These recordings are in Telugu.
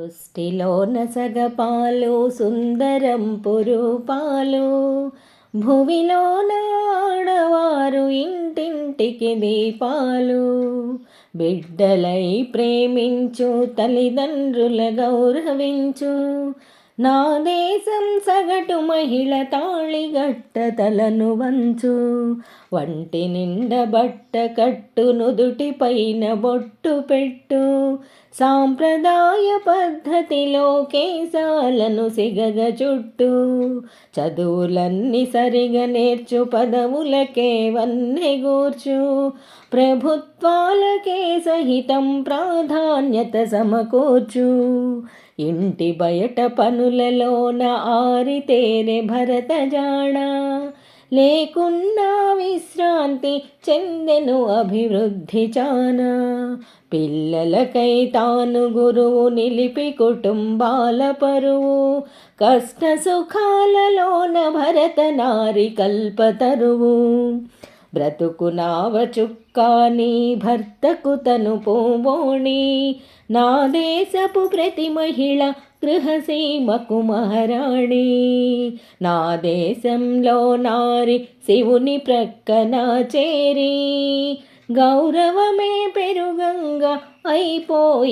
సృష్టిలోన సగపాలు సుందరం పురూపాలు. భువిలోన ఆడవారు ఇంటింటికి దీపాలు. బిడ్డలై ప్రేమించు తల్లిదండ్రుల గౌరవించు. నా దేశం సగటు మహిళ తాళిగట్ట తలను వంచు. వంటి నిండ బట్ట కట్టు నుదుటి పైన బొట్టు పెట్టు. సాంప్రదాయ పద్ధతిలో కేశాలను సిగగ చుట్టూ చదువులన్నీ సరిగా నేర్చు పదవులకేవన్నీ గూర్చు. ప్రభుత్వాలకే సహితం ప్రాధాన్యత సమకూర్చు. ఇంటి బయట పనులలోన ఆరితేరే భరత లేకున్నా విశ్రాంతి చెందెను అభివృద్ధి చానా. పిల్లలకై తాను గురువు నిలిపి కుటుంబాల పరువు. కష్ట సుఖాలలోన భరత నారి కల్పతరువు బ్రతుకు నావ చుక్కాని భర్తకు తను పోవోణి నా దేశపు ప్రతి మహిళ గృహసీమకు మహారాణి. నా దేశంలో నారి శివుని ప్రక్కన చేరి. గౌరవమే పెరుగంగా అయిపోయిందర్ధనారే.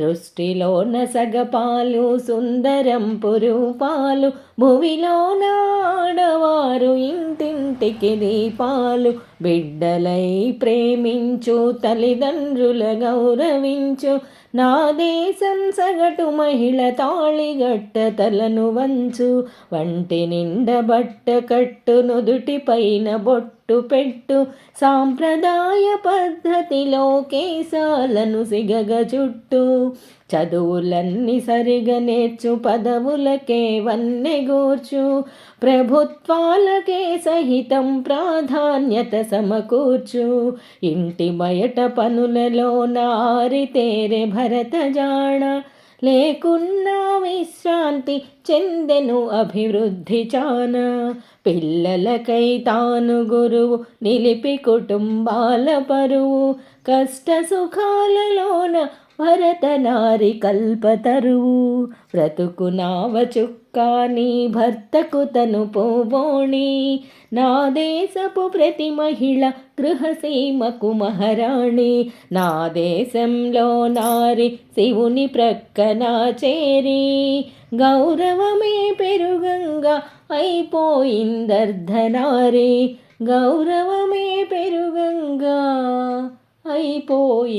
సృష్టిలోన సగపాలు సుందరం పురుపాలు భువిలోన నాడవారు ఇంటింటికి దీపాలు బిడ్డలై ప్రేమించు తల్లిదండ్రుల గౌరవించు. నా దేశం సగటు మహిళ తాళిగట్ట తలను వంచు. వంటి నిండ బట్ట కట్టు నుదుటి పైన బొట్టు పెట్టు సాంప్రదాయ పద్ధతిలో కేశాలను సిగగ చుట్టు. చదువులన్నీ సరిగా నేర్చు పదవులకే వన్నెగూర్చు ప్రభుత్వాలకే సహితం ప్రాధాన్యత సమకూర్చు. ఇంటి బయట పనులలో నారితేరే భరత జాణ లేకున్నా విశ్రాంతి చెందెను అభివృద్ధి చానా. పిల్లలకై తాను గురువు నిలిపి కుటుంబాల పరువు. కష్ట సుఖాలలోన భరతనారి కల్పతరువు బ్రతుకు నావ చుక్కాని భర్తకు తను పోబోణి. నా దేశపు ప్రతి మహిళ గృహసీమకు మహారాణి. నా దేశంలో నారి శివుని ప్రక్కన చేరి. గౌరవమే పెరుగంగా అయిపోయిందర్ధనారి. గౌరవమే పెరుగంగా అయిపోయిందర్ధనారీ.